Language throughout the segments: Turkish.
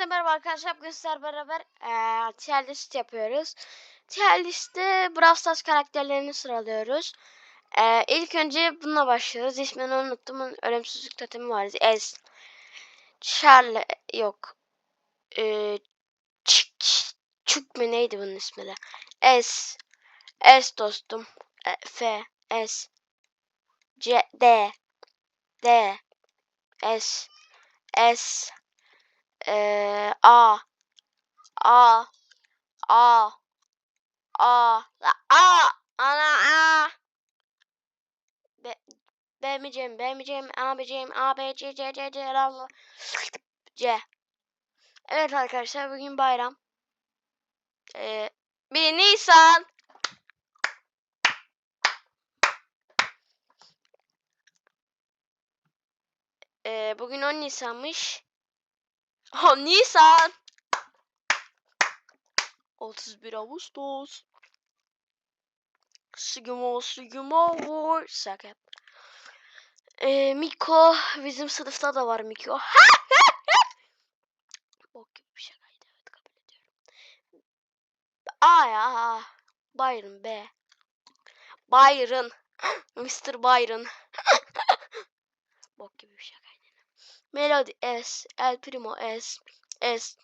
Hepinize merhaba arkadaşlar. Bugün sizler beraber eee tier yapıyoruz. Tier liste Brawl Stars karakterlerini sıralıyoruz. Eee ilk önce bununla başlıyoruz. İsmini unuttum. Ölümsüzlük totemi var. Ez. Charlie yok. Eee Çık Çık mı neydi bunun ismi de? S. S dostum. E, F. S. C. D. D. S. S. Eee A. A. A. A. A. Ana A. B B mi C mi B mi C mi A B C C C C Allah C. Evet arkadaşlar bugün bayram. Eee 1 Nisan. Eee bugün 10 Nisan'mış 10 Nisan 31 Ağustos Sigma Sigma War Sakın. Ee, Miko bizim sınıfta da var Miko. Bok gibi bir şakaydı evet kabul ediyorum. A ya. Byron B. Byron. Mr. Byron. Bok gibi bir şakaydı. Melody S. El Primo S. S.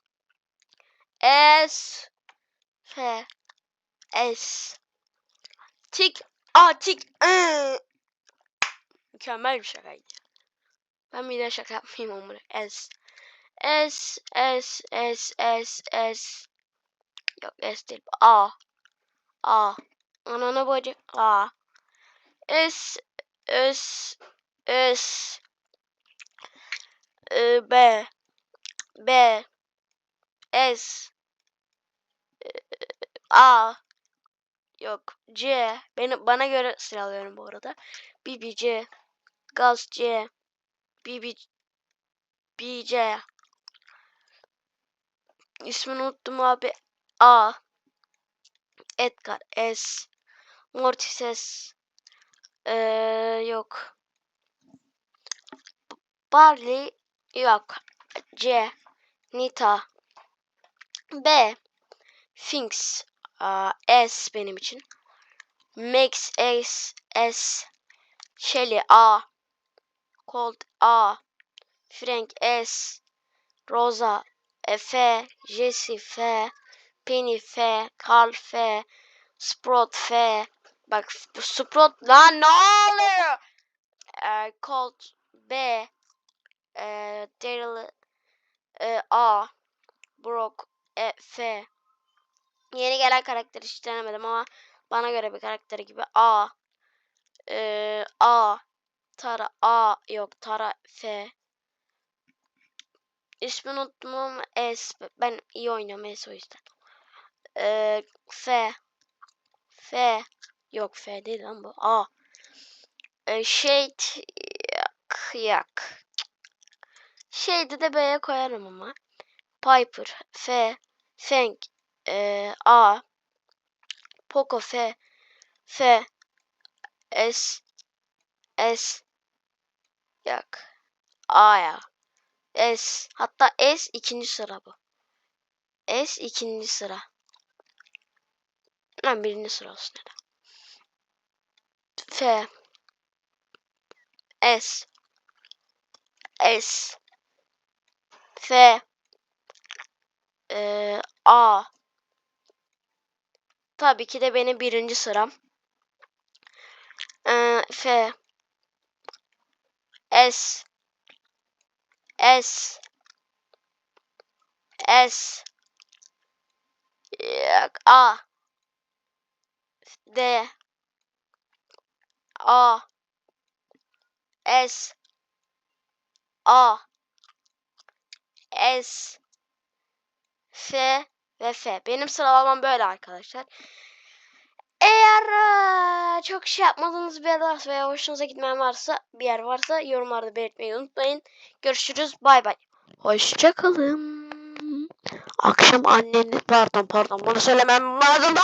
S. F. S. Tik. A tik. ıı. Mükemmel bir şakaydı. Ben bir daha şaka yapmayayım ama. S. S. S. S. S. S. Yok S değil. A. A. Ananı bacı. A. S. S. S. B. B. S. A. Yok. C. Benim bana göre sıralıyorum bu arada. BB C. Gaz C. BB BC. İsmini unuttum abi. A. Edgar S. Mortis S. Ee, yok. Barley yok. C. Nita. B. Finks. Aa, S benim için. Max S. S. Shelly A. Colt A. Frank S. Rosa F. Jesse F. Penny F. Carl F. Sprout F. Bak Sprout lan ne oluyor? Ee, Colt B. Ee, Daryl e, A. Brock E, F. Yeni gelen karakter hiç denemedim ama bana göre bir karakteri gibi A. Ee, A. Tara A yok Tara F. İsmini unuttum S. Ben iyi oynuyorum S o yüzden. Ee, F. F. Yok F değil lan bu. A. Ee, Shade. Yak. Yak. Shade'i de B'ye koyarım ama. Piper. F. Fang. Ee, A. Poco F. F. S. S. Yak. A ya. S. Hatta S ikinci sıra bu. S ikinci sıra. Lan birinci sıra olsun neden. F. S. S. F. Ee, A. Tabii ki de benim birinci sıram. Ee, F. S. S. S. A. D. A. S. A. S. F ve F. Benim sıralamam böyle arkadaşlar. Eğer çok şey yapmadığınız bir yer varsa veya hoşunuza gitmeyen varsa bir yer varsa yorumlarda belirtmeyi unutmayın. Görüşürüz. Bay bay. Hoşçakalın. Akşam anneni pardon pardon bunu söylemem lazım.